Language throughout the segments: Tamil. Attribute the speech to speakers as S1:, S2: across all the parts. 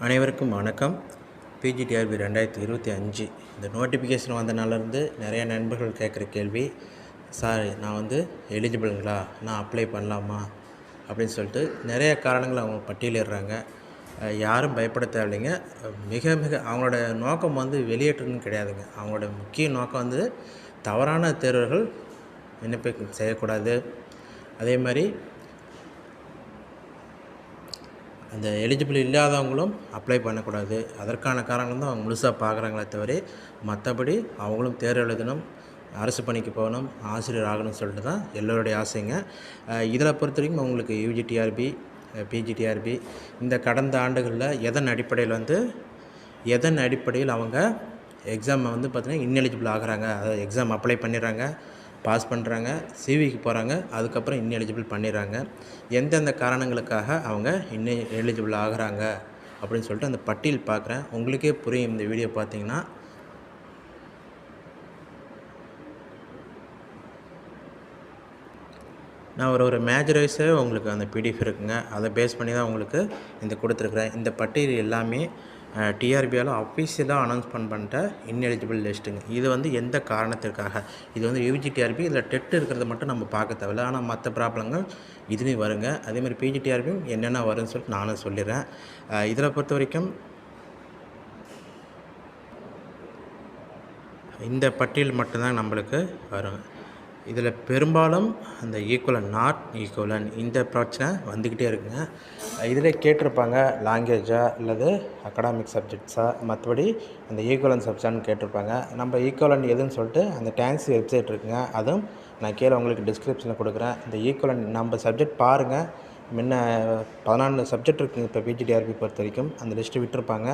S1: அனைவருக்கும் வணக்கம். பிஜிடிஆர்பி ரெண்டாயிரத்தி இருபத்தி அஞ்சு. இந்த நோட்டிஃபிகேஷன் வந்தனாலேருந்து நிறைய நண்பர்கள் கேட்குற கேள்வி சார் நான் வந்து எலிஜிபிளுங்களா நான் அப்ளை பண்ணலாமா? அப்படின்னு சொல்லிட்டு நிறைய காரணங்கள் அவங்க பட்டியலிடுறாங்க. யாரும் பயப்பட தேவையில்லைங்க. மிக மிக அவங்களோட நோக்கம் வந்து வெளியேற்றணும்னு கிடையாதுங்க. அவங்களோட முக்கிய நோக்கம் வந்து தவறான தேர்வர்கள் விண்ணப்பம் செய்யக்கூடாது. அதே மாதிரி அந்த எலிஜிபிள் இல்லாதவங்களும் அப்ளை பண்ணக்கூடாது. அதற்கான காரணங்கள் தான் அவங்க முழுசாக பார்க்குறாங்களே தவிர மற்றபடி அவங்களும் தேர்வு எழுதணும் அரசு பணிக்கு போகணும் ஆசிரியர் ஆகணும்னு சொல்லிட்டு தான் எல்லோருடைய ஆசைங்க. இதில் பொறுத்த வரைக்கும் அவங்களுக்கு யூஜிடிஆர்பி பிஜிடிஆர்பி இந்த கடந்த ஆண்டுகளில் எதன் அடிப்படையில் வந்து எதன் அடிப்படையில் அவங்க எக்ஸாமை வந்து பார்த்திங்கன்னா இன்எலிஜிபிள் ஆகிறாங்க. அதாவது எக்ஸாம் அப்ளை பண்ணிடுறாங்க. பாஸ் பண்ணுறாங்க சிவிக்கு போகிறாங்க அதுக்கப்புறம் இன்எலிஜிபிள் பண்ணிடுறாங்க. எந்தெந்த காரணங்களுக்காக அவங்க இன்னும் எலிஜிபிள் ஆகிறாங்க அப்படின்னு சொல்லிட்டு அந்த பட்டியல் பார்க்குறேன். உங்களுக்கே புரியும் இந்த வீடியோ பார்த்தீங்கன்னா. நான் ஒரு ஒரு மேஜரைஸே உங்களுக்கு அந்த பிடிஎஃப் இருக்குங்க. அதை பேஸ் பண்ணி தான் உங்களுக்கு இந்த கொடுத்துருக்குறேன். இந்த பட்டியல் எல்லாமே டிஆர்பியால் அஃபீஷியலாக அனௌன்ஸ்மெண்ட் பண்ணிட்ட இன்எலிஜிபிள் லிஸ்ட்டுங்க இது வந்து எந்த காரணத்திற்காக? இது வந்து யூஜிடிஆர்பி இதில் டெட் இருக்கிறத மட்டும் நம்ம பார்க்க தேவையில்ல. ஆனால் மற்ற ப்ராப்ளங்கள் இதுலேயும் வருங்க. அதேமாதிரி பிஜிடிஆர்பியும் என்னென்ன வரும்னு சொல்லிட்டு நானும் சொல்லிடுறேன். இதில் பொறுத்த வரைக்கும் இந்த பட்டியல் மட்டும்தான் நம்மளுக்கு வரும் இதில் பெரும்பாலும் அந்த ஈக்குவலன் நாட் ஈக்குவலன் இந்த பிரச்சனை வந்துக்கிட்டே இருக்குங்க. இதில் கேட்டிருப்பாங்க லாங்குவேஜா அல்லது அகடாமிக் சப்ஜெக்ட்ஸா மற்றபடி அந்த ஈக்குவலன் சப்ஜெக்ட்னு கேட்டிருப்பாங்க. நம்ம ஈக்குவலன் எதுன்னு சொல்லிட்டு அந்த டேங்க்ஸ் வெப்சைட் இருக்குங்க. அதுவும் நான் கீழே உங்களுக்கு டிஸ்கிரிப்ஷனில் கொடுக்குறேன். இந்த ஈக்குவலன் நம்ம சப்ஜெக்ட் பாருங்கள் முன்ன பதினாலு சப்ஜெக்ட் இருக்குங்க இப்போ பிஜிடிஆர்பி பொறுத்த வரைக்கும். அந்த லிஸ்ட்டு விட்டுருப்பாங்க.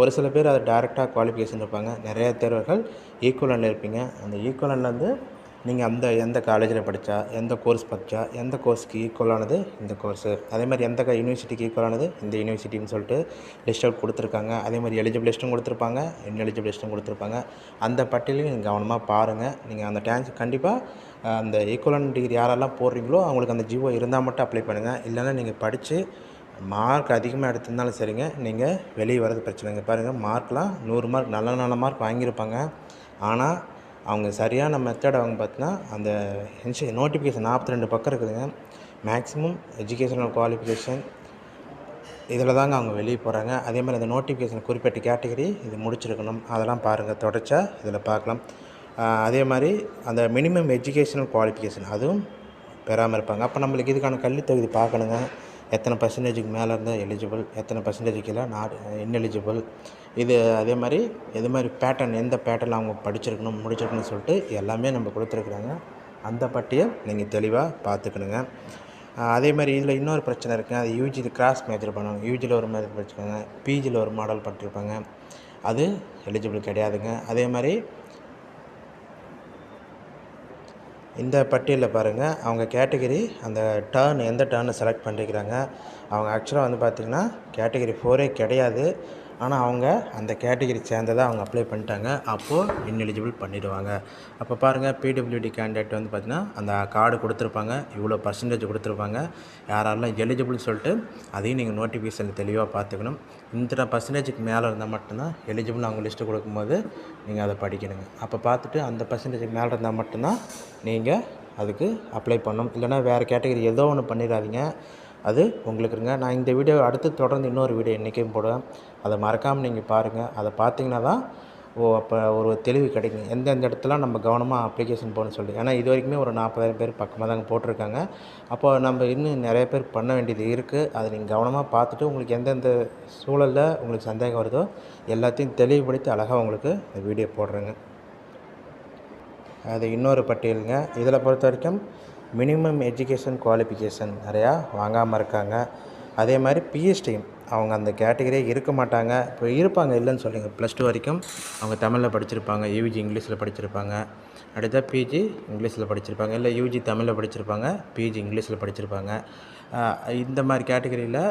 S1: ஒரு சில பேர் அதை டேரெக்டாக குவாலிஃபிகேஷன் இருப்பாங்க. நிறைய தேர்வர்கள் ஈக்குவலனில் இருப்பீங்க. அந்த ஈக்குவலனில் வந்து நீங்கள் அந்த எந்த காலேஜில் படித்தா எந்த கோர்ஸ் படித்தா எந்த கோர்ஸ்க்கு ஈக்குவலானது இந்த கோர்ஸு அதே மாதிரி எந்த யூனிவர்சிட்டிக்கு ஈக்குவலானது இந்த யூனிவர்சிட்டின்னு சொல்லிட்டு லிஸ்ட் அவுட் கொடுத்துருக்காங்க. அதே மாதிரி எலிஜிபிள் லிஸ்ட்டும் கொடுத்துருப்பாங்க இன்எலிஜிபிள் லிஸ்ட்டும் கொடுத்துருப்பாங்க. அந்த பட்டியலையும் நீங்கள் கவனமாக பாருங்கள் நீங்கள் அந்த டேங்க்ஸ் கண்டிப்பாக அந்த ஈக்குவலன் டிகிரி யாரெல்லாம் போடுறீங்களோ அவங்களுக்கு அந்த ஜிஓ இருந்தால் மட்டும் அப்ளை பண்ணுங்கள் இல்லைன்னா நீங்கள் படித்து மார்க் அதிகமாக எடுத்திருந்தாலும் சரிங்க. நீங்கள் வெளியே வரது பிரச்சனைங்க. பாருங்கள் மார்க்லாம் நூறு மார்க் நல்ல நல்ல மார்க் வாங்கியிருப்பாங்க. ஆனால் அவங்க சரியான மெத்தட் அவங்க பார்த்தினா அந்த இன்ஷு நோட்டிஃபிகேஷன் நாற்பத்தி ரெண்டு பக்கம் இருக்குதுங்க. மேக்ஸிமம் எஜுகேஷனல் குவாலிஃபிகேஷன் இதில் தாங்க அவங்க வெளியே போகிறாங்க அதே மாதிரி அந்த நோட்டிஃபிகேஷன் குறிப்பிட்ட கேட்டகரி இது முடிச்சிருக்கணும். அதெல்லாம் பாருங்கள் தொடச்சா இதில் பார்க்கலாம் அதே மாதிரி அந்த மினிமம் எஜுகேஷனல் குவாலிஃபிகேஷன் அதுவும் பெறாமல் இருப்பாங்க. அப்போ நம்மளுக்கு இதுக்கான கல்வித்தொகுதி பார்க்கணுங்க எத்தனை பர்சன்டேஜுக்கு மேலே இருந்தால் எலிஜிபிள் எத்தனை பர்சன்டேஜுக்கு இல்லை நாட் இன்எலிஜிபிள் இது அதே மாதிரி எது மாதிரி பேட்டர்ன் எந்த பேட்டர்னில் அவங்க படிச்சிருக்கணும் முடிச்சிருக்கணும்னு சொல்லிட்டு எல்லாமே நம்ம கொடுத்துருக்குறாங்க. அந்த பட்டியை நீங்கள் தெளிவாக பார்த்துக்கணுங்க. அதே மாதிரி இதில் இன்னொரு பிரச்சனை இருக்குது அது யூஜியில் கிராஸ் மேஜர் பண்ணுவாங்க. யூஜியில் ஒரு மாதிரி படிச்சிருக்காங்க பிஜியில் ஒரு மாடல் பண்ணிருப்பாங்க. அது எலிஜிபிள் கிடையாதுங்க. அதே மாதிரி இந்த பட்டியலில் பாருங்கள் அவங்க கேட்டகரி அந்த டேர்ன் எந்த டேர்னை செலக்ட் பண்ணிருக்கிறாங்க. அவங்க ஆக்சுவலாக வந்து பார்த்திங்கன்னா கேட்டகரி ஃபோரே கிடையாது. ஆனால் அவங்க அந்த கேட்டகரி சேர்ந்ததாக அவங்க அப்ளை பண்ணிட்டாங்க. அப்போது இன்எலிஜிபிள் பண்ணிடுவாங்க. அப்போ பாருங்கள் பிடபிள்யூடி கேண்டிடேட் வந்து பார்த்திங்கன்னா அந்த கார்டு கொடுத்துருப்பாங்க. இவ்வளோ பர்சன்டேஜ் கொடுத்துருப்பாங்க. யாரெல்லாம் எலிஜிபிள்னு சொல்லிட்டு அதையும் நீங்கள் நோட்டிஃபிகேஷனில் தெளிவாக பார்த்துக்கணும். இந்த பர்சன்டேஜுக்கு மேலே இருந்தால் மட்டும்தான் எலிஜிபிள் அவங்க லிஸ்ட்டு கொடுக்கும்போது நீங்கள் அதை படிக்கணுங்க. அப்போ பார்த்துட்டு அந்த பர்சன்டேஜுக்கு மேலே இருந்தால் மட்டும்தான் நீங்கள் அதுக்கு அப்ளை பண்ணணும். இல்லைனா வேறு கேட்டகரி ஏதோ ஒன்று பண்ணிடாதீங்க. அது உங்களுக்கு இருங்க. நான் இந்த வீடியோ அடுத்து தொடர்ந்து இன்னொரு வீடியோ என்றைக்கும் போடுவேன். அதை மறக்காமல் நீங்கள் பாருங்கள் அதை பார்த்தீங்கன்னா தான் ஓ அப்போ ஒரு தெளிவு கிடைக்கும். எந்தெந்த இடத்துல நம்ம கவனமாக அப்ளிகேஷன் போகணும்னு சொல்லி. ஏன்னா இது வரைக்குமே ஒரு நாற்பதாயிரம் பேர் பக்கமாக தாங்க போட்டிருக்காங்க. அப்போ நம்ம இன்னும் நிறைய பேர் பண்ண வேண்டியது இருக்குது அதை நீங்கள் கவனமாக பார்த்துட்டு உங்களுக்கு எந்தெந்த சூழலில் உங்களுக்கு சந்தேகம் வருதோ எல்லாத்தையும் தெளிவுபடுத்தி அழகாக உங்களுக்கு இந்த வீடியோ போடுறேங்க. அது இன்னொரு பட்டியலுங்க. இதில் பொறுத்த வரைக்கும் மினிமம் எஜுகேஷன் குவாலிஃபிகேஷன் நிறையா வாங்காமல் இருக்காங்க. அதே மாதிரி பிஎஸ்டியும் அவங்க அந்த கேட்டகரியே இருக்க மாட்டாங்க. இப்போ இருப்பாங்க இல்லைன்னு சொல்லுங்க ப்ளஸ் டூ வரைக்கும் அவங்க தமிழில் படிச்சிருப்பாங்க யூஜி இங்கிலீஷில் படிச்சிருப்பாங்க. அடுத்த பிஜி இங்கிலீஷில் படிச்சிருப்பாங்க. இல்லை யூஜி தமிழில் படிச்சிருப்பாங்க பிஜி இங்கிலீஷில் படிச்சிருப்பாங்க. இந்த மாதிரி கேட்டகரியில்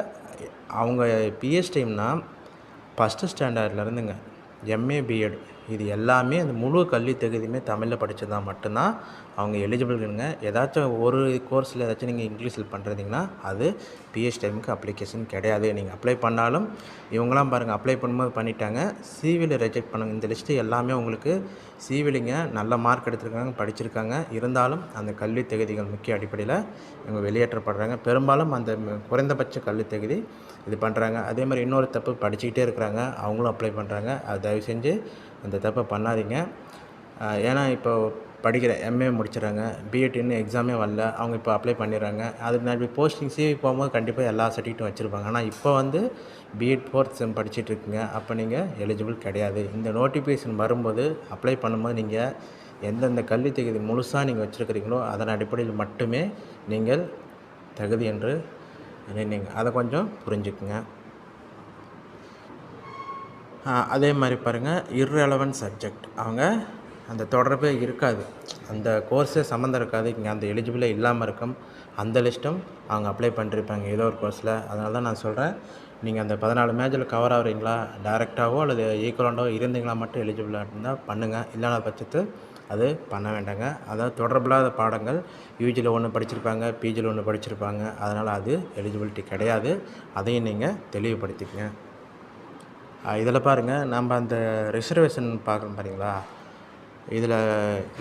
S1: அவங்க பிஎஸ்டிம்னா ஃபஸ்ட்டு ஸ்டாண்டர்ட்லேருந்துங்க எம்ஏ பிஎட் இது எல்லாமே அந்த முழு கல்வி தகுதியுமே தமிழில் படித்ததா மட்டும்தான் அவங்க எலிஜிபிள்ங்க ஏதாச்சும் ஒரு கோர்ஸில் ஏதாச்சும் நீங்கள் இங்கிலீஷில் பண்ணுறீங்கன்னா அது பிஹெச்டிஎம்க்கு அப்ளிகேஷன் கிடையாது. நீங்கள் அப்ளை பண்ணாலும் இவங்களாம் பாருங்கள் அப்ளை பண்ணும்போது பண்ணிட்டாங்க. சிவியில் ரிஜெக்ட் பண்ணுங்க இந்த லிஸ்ட்டு எல்லாமே உங்களுக்கு சிவிலிங்க நல்ல மார்க் எடுத்திருக்காங்க படிச்சிருக்காங்க. இருந்தாலும் அந்த கல்வி தகுதிகள் முக்கிய அடிப்படையில் இவங்க வெளியேற்றப்படுறாங்க. பெரும்பாலும் அந்த குறைந்தபட்ச கல்வி தகுதி இது பண்ணுறாங்க அதே மாதிரி இன்னொரு தப்பு படிச்சுக்கிட்டே இருக்கிறாங்க. அவங்களும் அப்ளை பண்ணுறாங்க அது தயவு செஞ்சு அந்த தப்பை பண்ணாதீங்க. ஏன்னா இப்போ படிக்கிற எம்ஏ முடிச்சிடறாங்க பிஎட் இன்னும் எக்ஸாமே வரல. அவங்க இப்போ அப்ளை பண்ணிடுறாங்க. அதுக்கு நான் போஸ்டிங் சிவி போகும்போது கண்டிப்பாக எல்லா சர்டிஃபிகேட்டும் வச்சுருப்பாங்க. ஆனால் இப்போ வந்து பிஎட் ஃபோர்த் செம் படிச்சுட்டு அப்போ நீங்கள் எலிஜிபிள் கிடையாது. இந்த நோட்டிஃபிகேஷன் வரும்போது அப்ளை பண்ணும்போது நீங்கள் எந்தெந்த கல்வி தகுதி முழுசாக நீங்கள் வச்சுருக்கிறீங்களோ அதன் அடிப்படையில் மட்டுமே நீங்கள் தகுதி என்று நினைங்க. அதை கொஞ்சம் புரிஞ்சுக்குங்க. அதே மாதிரி பாருங்கள் இர்ரெலவன்ட் சப்ஜெக்ட் அவங்க அந்த தொடர்பே இருக்காது. அந்த கோர்ஸே சம்மந்தம் இருக்காது. இங்கே அந்த எலிஜிபிளே இல்லாமல் இருக்கும். அந்த லிஸ்ட்டும் அவங்க அப்ளை பண்ணிருப்பாங்க. ஏதோ ஒரு கோர்ஸில் அதனால தான் நான் சொல்கிறேன் நீங்கள் அந்த பதினாலு மேஜில் கவர் ஆகுறீங்களா? டேரெக்டாகவோ அல்லது ஈக்குவலண்டாகவோ இருந்தீங்களா மட்டும் எலிஜிபிளாக இருந்தால் பண்ணுங்கள் இல்லாத பட்சத்து அது பண்ண வேண்டாங்க. அதாவது தொடர்பில்லாத பாடங்கள் யூஜியில் ஒன்று படிச்சிருப்பாங்க பிஜியில் ஒன்று படிச்சிருப்பாங்க. அதனால் அது எலிஜிபிலிட்டி கிடையாது. அதையும் நீங்கள் தெளிவுபடுத்திக்கங்க. இதில் பாருங்கள் நம்ம அந்த ரிசர்வேஷன் பார்க்குறோம் பாருங்களா இதில்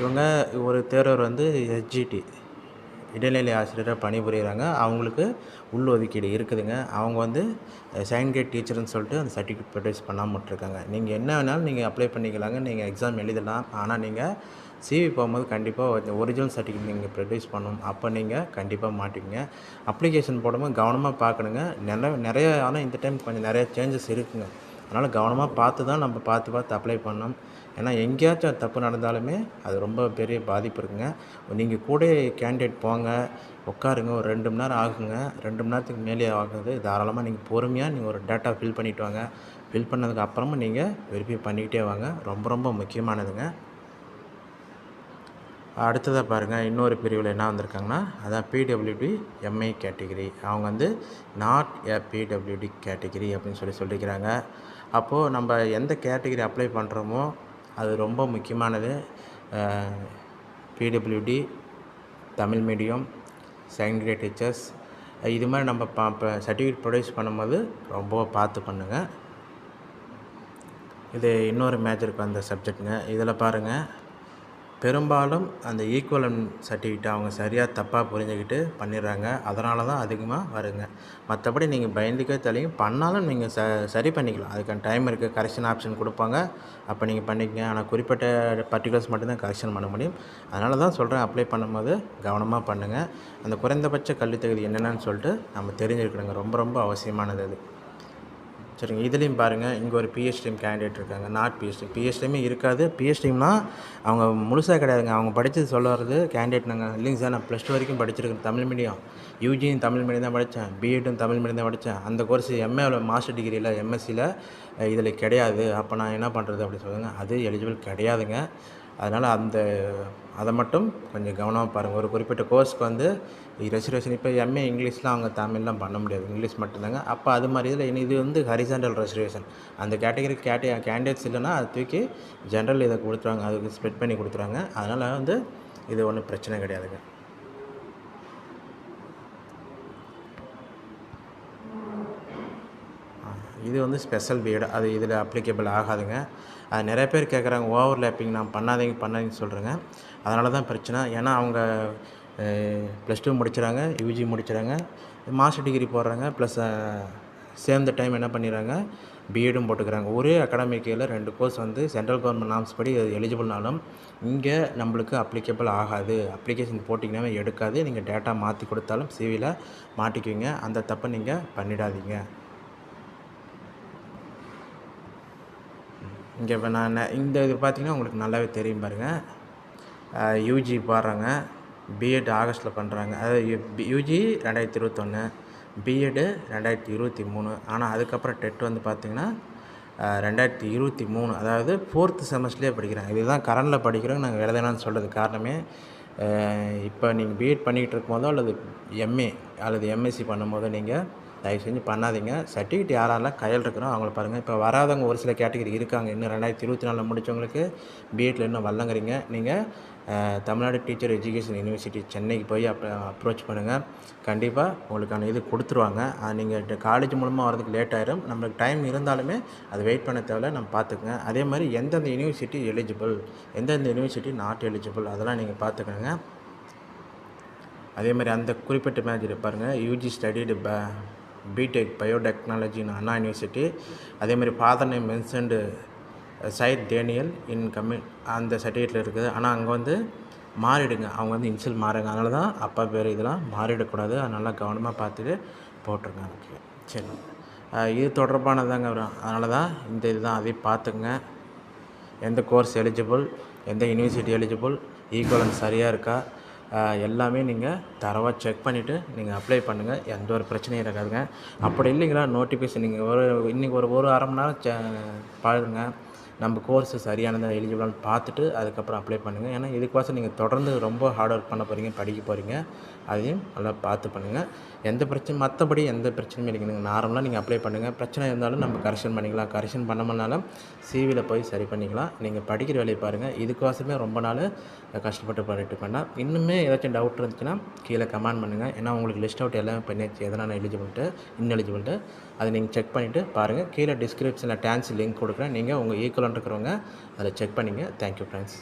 S1: இவங்க ஒரு தேர்வர் வந்து எஸ்ஜிடி இடைநிலை ஆசிரியராக பணிபுரிகிறாங்க அவங்களுக்கு உள் ஒதுக்கீடு இருக்குதுங்க. அவங்க வந்து செகண்ட் கேட் டீச்சர்னு சொல்லிட்டு அந்த சர்டிஃபிகேட் ப்ரொடியூஸ் பண்ணாமல் இருக்காங்க நீங்கள் என்ன வேணாலும் நீங்கள் அப்ளை பண்ணிக்கலாங்க. நீங்கள் எக்ஸாம் எழுதலாம். ஆனால் நீங்கள் சிவி போகும்போது கண்டிப்பாக ஒரிஜினல் சர்டிஃபிகேட் நீங்கள் ப்ரொடியூஸ் பண்ணணும். அப்போ நீங்கள் கண்டிப்பாக மாட்டிக்கங்க. அப்ளிகேஷன் போடும்போது கவனமாக பார்க்கணுங்க. நிறைய நிறைய ஆனால் இந்த டைம் கொஞ்சம் நிறைய சேஞ்சஸ் இருக்குங்க. அதனால் கவனமாக பார்த்து தான் நம்ம பார்த்து பார்த்து அப்ளை பண்ணணும். ஏன்னா எங்கேயாச்சும் தப்பு நடந்தாலுமே அது ரொம்ப பெரிய பாதிப்பு இருக்குங்க. நீங்கள் கூட கேண்டிடேட் போங்க உட்காருங்க ஒரு ரெண்டு மணி நேரம் ஆகுங்க. ரெண்டு மணி நேரத்துக்கு மேலே ஆகுது. தாராளமாக நீங்கள் பொறுமையாக நீங்கள் ஒரு டேட்டா ஃபில் பண்ணிவிட்டு வாங்க. ஃபில் பண்ணதுக்கு அப்புறமா நீங்கள் வெரிஃபை பண்ணிக்கிட்டே வாங்க. ரொம்ப ரொம்ப முக்கியமானதுங்க. அடுத்ததாக பாருங்கள் இன்னொரு பிரிவில் என்ன வந்திருக்காங்கன்னா அதான் பிடபிள்யூடி எம்ஐ கேட்டகிரி அவங்க வந்து நாட் ஏ பிடபிள்யூடி கேட்டகிரி அப்படின்னு சொல்லி சொல்லிக்கிறாங்க அப்போது நம்ம எந்த கேட்டகிரி அப்ளை பண்ணுறோமோ அது ரொம்ப முக்கியமானது. PWD Tamil medium second grade teachers இது மாதிரி நம்ம பா இப்போ சர்டிஃபிகேட் ப்ரொடியூஸ் பண்ணும்போது ரொம்ப பார்த்து பண்ணுங்கள் இது இன்னொரு மேஜருக்கு வந்த சப்ஜெக்ட்டுங்க இதில் பாருங்கள் பெரும்பாலும் அந்த ஈக்குவலன் சர்டிஃபிகேட்டை அவங்க சரியாக தப்பாக புரிஞ்சுக்கிட்டு பண்ணிடுறாங்க. அதனால தான் அதிகமாக வருங்க. மற்றபடி நீங்கள் பயந்துக்கே தலையும் பண்ணாலும் நீங்கள் ச சரி பண்ணிக்கலாம். அதுக்கான டைம் இருக்குது கரெக்ஷன் ஆப்ஷன் கொடுப்பாங்க. அப்போ நீங்கள் பண்ணிக்கங்க. ஆனால் குறிப்பிட்ட பர்டிகுலர்ஸ் மட்டும்தான் கரெக்ஷன் பண்ண முடியும். அதனால தான் சொல்கிறேன் அப்ளை பண்ணும்போது கவனமாக பண்ணுங்கள் அந்த குறைந்தபட்ச கல்வித் தகுதி என்னென்னு சொல்லிட்டு நம்ம தெரிஞ்சிருக்கணுங்க ரொம்ப ரொம்ப அவசியமானது அது. சரிங்க. இதுலேயும் பாருங்கள் இங்கே ஒரு பிஹெச்டிஎம் கேண்டிடேட் இருக்காங்க. நாட் பிஹெச்டி பிஹெச்டிஎம்மே இருக்காது. பிஹெச்டிஎம்னா அவங்க முழுசாக கிடையாதுங்க. அவங்க படித்தது சொல்ல வர்றது கேண்டிடேட் நாங்கள் இல்லைங்க சார். நான் ப்ளஸ் டூ வரைக்கும் படிச்சிருக்கேன். தமிழ் மீடியம் யூஜியும் தமிழ் மீடியம் தான் படித்தேன் பிஎட்டும் தமிழ் மீடியம் தான் படித்தேன் அந்த கோர்ஸ் எம்ஏவில் மாஸ்டர் டிகிரியில் எம்எஸ்சியில் இதில் கிடையாது. அப்போ நான் என்ன பண்ணுறது அப்படி சொல்லுங்கள் அது எலிஜிபிள் கிடையாதுங்க. அதனால் அந்த அதை மட்டும் கொஞ்சம் கவனமாக பாருங்கள் ஒரு குறிப்பிட்ட கோர்ஸ்க்கு வந்து ரெசர்வேஷன் இப்போ எம்ஏ இங்கிலீஷ்லாம் அவங்க தமிழ்லாம் பண்ண முடியாது. இங்கிலீஷ் மட்டும்தாங்க. அப்போ அது மாதிரி இதில் இனி இது வந்து ஹரிசாண்டல் ரெசர்வேஷன் அந்த கேட்டகரி கேட்டே கேண்டிடேட்ஸ் இல்லைன்னா அது தூக்கி ஜென்ரல் இதை கொடுத்துருவாங்க. அதுக்கு ஸ்ப்ரெட் பண்ணி கொடுத்துருவாங்க. அதனால் வந்து இது ஒன்றும் பிரச்சனை கிடையாதுங்க. இது வந்து ஸ்பெஷல் பிஎட் அது இதில் அப்ளிகபிள் ஆகாதுங்க. அது நிறைய பேர் கேட்குறாங்க ஓவர் லேப்பிங் நான் பண்ணாதீங்க பண்ணாதீங்கன்னு சொல்கிறேங்க அதனால தான் பிரச்சனை. ஏன்னா அவங்க ப்ளஸ் டூ முடிச்சுறாங்க யூஜி முடிச்சுறாங்க மாஸ்டர் டிகிரி போடுறாங்க ப்ளஸ் சேர்ந்த டைம் என்ன பண்ணிடுறாங்க பிஎடும் போட்டுக்கிறாங்க. ஒரே அகாடமிக் இயரில் ரெண்டு கோர்ஸ் வந்து சென்ட்ரல் கவர்மெண்ட் நாம்ஸ் படி எலிஜிபிள்னாலும் இங்கே நம்மளுக்கு அப்ளிகபிள் ஆகாது. அப்ளிகேஷன் போட்டிங்கனாவே எடுக்காது. நீங்கள் டேட்டா மாற்றி கொடுத்தாலும் சிவியில் மாட்டிக்குவீங்க. அந்த தப்பை நீங்கள் பண்ணிடாதீங்க. இங்கே இப்போ நான் இந்த இது பார்த்தீங்கன்னா உங்களுக்கு நல்லாவே தெரியும் பாருங்கள் யூஜி பாடுறாங்க. பிஎட் ஆகஸ்ட்டில் பண்ணுறாங்க அதாவது யூஜி ரெண்டாயிரத்தி இருபத்தொன்று பிஎட்டு ரெண்டாயிரத்தி இருபத்தி மூணு. ஆனால் அதுக்கப்புறம் டெட் வந்து பார்த்திங்கன்னா ரெண்டாயிரத்தி இருபத்தி மூணு. அதாவது ஃபோர்த்து செமஸ்டர்லேயே படிக்கிறாங்க. இதுதான் கரண்டில் படிக்கிறோம் நாங்கள் எழுதணும்னு சொல்கிறது காரணமே இப்போ நீங்கள் பிஎட் பண்ணிக்கிட்டு இருக்கும்போதோ அல்லது எம்ஏ அல்லது எம்எஸ்சி பண்ணும்போதோ நீங்கள் தயவு செஞ்சு பண்ணாதீங்க. சர்டிஃபிகேட் யாரெல்லாம் கையில் இருக்கிறோம் அவங்கள பாருங்கள் இப்போ வராதவங்க ஒரு சில கேட்டகரி இருக்காங்க. இன்னும் ரெண்டாயிரத்தி இருபத்தி நாலில் முடித்தவங்களுக்கு பிஎட்டில் இன்னும் வரலங்கிறீங்க நீங்கள் தமிழ்நாடு டீச்சர் எஜுகேஷன் யூனிவர்சிட்டி சென்னைக்கு போய் அப்போ அப்ரோச் பண்ணுங்கள் கண்டிப்பாக உங்களுக்கான இது கொடுத்துருவாங்க. நீங்கள் காலேஜ் மூலமாக வரதுக்கு லேட் ஆயிரும். நம்மளுக்கு டைம் இருந்தாலுமே அது வெயிட் பண்ண தேவையில்ல. நம்ம பார்த்துக்குங்க. அதே மாதிரி எந்தெந்த யூனிவர்சிட்டி எலிஜிபிள் எந்தெந்த யூனிவர்சிட்டி நாட் எலிஜிபிள் அதெல்லாம் நீங்கள் பார்த்துக்கணுங்க. அதே மாதிரி அந்த குறிப்பிட்ட மேஜர் பாருங்கள் யூஜி ஸ்டடிடு ப பிடெக் பயோடெக்னாலஜின்னு அண்ணா யூனிவர்சிட்டி அதேமாதிரி father name mentioned side Daniel in கம்மி அந்த சர்டிஃபிகேட்டில் இருக்குது. ஆனால் அங்கே வந்து மாறிடுங்க. அவங்க வந்து இன்சியல் மாறுங்க அதனால தான் அப்பா பேர் இதெல்லாம் மாறிடக்கூடாது. அது நல்லா கவனமாக பார்த்துட்டு போட்டிருங்க ஓகே சரி. இது தொடர்பானதாங்க வரும். அதனால தான் இந்த இதுதான் அதையும் பார்த்துக்குங்க. எந்த கோர்ஸ் எலிஜிபிள் எந்த யூனிவர்சிட்டி எலிஜிபிள் ஈக்குவலன் சரியாக இருக்கா? எல்லாமே நீங்கள் தரவாக செக் பண்ணிவிட்டு நீங்கள் அப்ளை பண்ணுங்கள் எந்த ஒரு பிரச்சனையும் இருக்காதுங்க. அப்படி இல்லைங்களா நோட்டிஃபிகேஷன் நீங்கள் ஒரு இன்றைக்கி ஒரு ஒரு அரை மணி நேரம் பாருங்கள் நம்ம கோர்ஸ் சரியானதாக எலிஜிபிளான்னு பார்த்துட்டு அதுக்கப்புறம் அப்ளை பண்ணுங்கள் ஏன்னா இதுக்கோசம் நீங்கள் தொடர்ந்து ரொம்ப ஹார்ட் ஒர்க் பண்ண போகிறீங்க படிக்க போகிறீங்க அதையும் நல்லா பார்த்து பண்ணுங்கள் எந்த பிரச்சனை மற்றபடி எந்த பிரச்சனையும் இல்லைங்க. நீங்கள் நார்மலாக நீங்கள் அப்ளை பண்ணுங்கள் பிரச்சனை இருந்தாலும் நம்ம கரெக்ஷன் பண்ணிக்கலாம். கரெக்ஷன் பண்ணமுன்னாலும் சிவியில் போய் சரி பண்ணிக்கலாம். நீங்கள் படிக்கிற வேலையை பாருங்கள் இதுக்கோசமே ரொம்ப நாள் கஷ்டப்பட்டு பண்ணிட்டு பண்ணால் இன்னுமே ஏதாச்சும் டவுட் இருந்துச்சுன்னா கீழே கமெண்ட் பண்ணுங்கள் ஏன்னா உங்களுக்கு லிஸ்ட் அவுட் எல்லாமே பண்ணியாச்சு. எதனால் எலிஜிபிள்ட்டு இன்எலிஜிபிள்ட்டு அதை நீங்கள் செக் பண்ணிவிட்டு பாருங்கள் கீழே டிஸ்கிரிப்ஷனில் டான்ஸ் லிங்க் கொடுக்குறேன். நீங்கள் உங்கள் ஈக்குவலன் இருக்கிறவங்க அதில் செக் பண்ணிங்க. Thank you friends